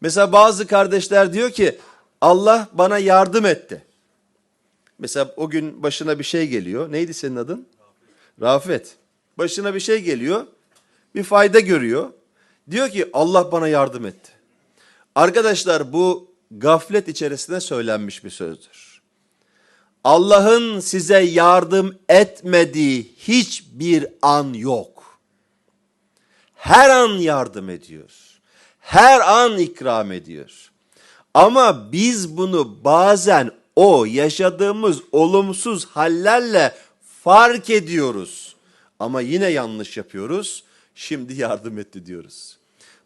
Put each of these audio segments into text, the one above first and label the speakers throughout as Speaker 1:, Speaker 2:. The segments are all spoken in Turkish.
Speaker 1: Mesela bazı kardeşler diyor ki Allah bana yardım etti. Mesela o gün başına bir şey geliyor. Neydi senin adın? Rafet. Başına bir şey geliyor. Bir fayda görüyor. Diyor ki Allah bana yardım etti. Arkadaşlar bu gaflet içerisinde söylenmiş bir sözdür. Allah'ın size yardım etmediği hiçbir an yok. Her an yardım ediyor. Her an ikram ediyor. Ama biz bunu bazen o yaşadığımız olumsuz hallerle fark ediyoruz. Ama yine yanlış yapıyoruz. Şimdi yardım etti diyoruz.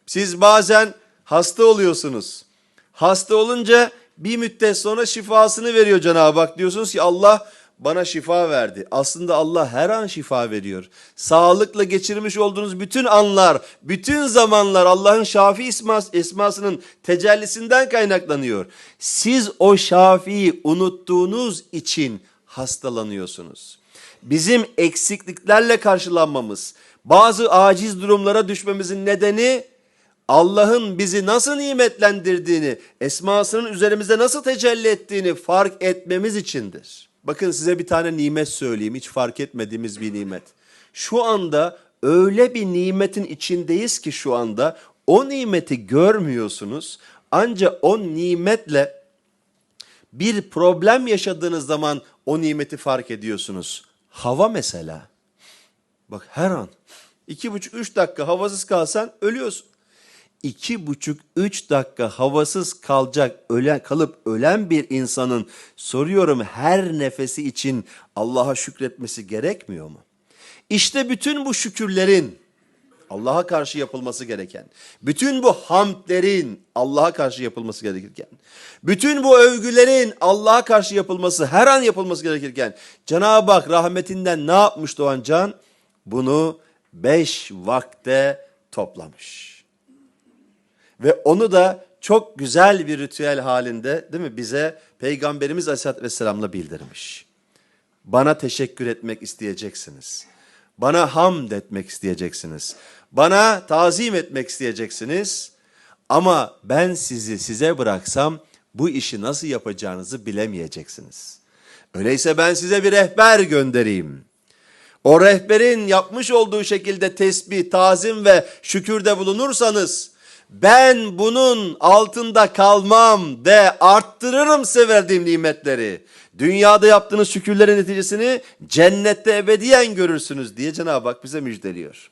Speaker 1: Siz bazen hasta oluyorsunuz. Hasta olunca bir müddet sonra şifasını veriyor Cenab-ı Hak. Diyorsunuz ki Allah bana şifa verdi. Aslında Allah her an şifa veriyor. Sağlıkla geçirmiş olduğunuz bütün anlar, bütün zamanlar Allah'ın Şafi ismas, esmasının tecellisinden kaynaklanıyor. Siz o Şafi'yi unuttuğunuz için hastalanıyorsunuz. Bizim eksikliklerle karşılanmamız, bazı aciz durumlara düşmemizin nedeni Allah'ın bizi nasıl nimetlendirdiğini, esmasının üzerimizde nasıl tecelli ettiğini fark etmemiz içindir. Bakın size bir tane nimet söyleyeyim, hiç fark etmediğimiz bir nimet. Şu anda öyle bir nimetin içindeyiz ki şu anda o nimeti görmüyorsunuz. Ancak o nimetle bir problem yaşadığınız zaman o nimeti fark ediyorsunuz. Hava mesela. Bak her an iki buçuk üç dakika havasız kalsan ölüyorsun. İki buçuk üç dakika havasız kalacak ölen kalıp ölen bir insanın soruyorum her nefesi için Allah'a şükretmesi gerekmiyor mu? İşte bütün bu şükürlerin Allah'a karşı yapılması gereken, bütün bu hamdlerin Allah'a karşı yapılması gerekirken, bütün bu övgülerin Allah'a karşı yapılması, her an yapılması gerekirken, Cenab-ı Hak rahmetinden ne yapmış Doğan Can? Bunu beş vakte toplamış. Ve onu da çok güzel bir ritüel halinde değil mi bize Peygamberimiz Aleyhisselatü Vesselam'la bildirmiş. Bana teşekkür etmek isteyeceksiniz. Bana hamd etmek isteyeceksiniz. Bana tazim etmek isteyeceksiniz. Ama ben sizi size bıraksam bu işi nasıl yapacağınızı bilemeyeceksiniz. Öyleyse ben size bir rehber göndereyim. O rehberin yapmış olduğu şekilde tesbih, tazim ve şükürde bulunursanız ben bunun altında kalmam ve arttırırım size verdiğim nimetleri. Dünyada yaptığınız şükürlerin neticesini cennette ebediyen görürsünüz diye Cenab-ı Hak bize müjdeliyor.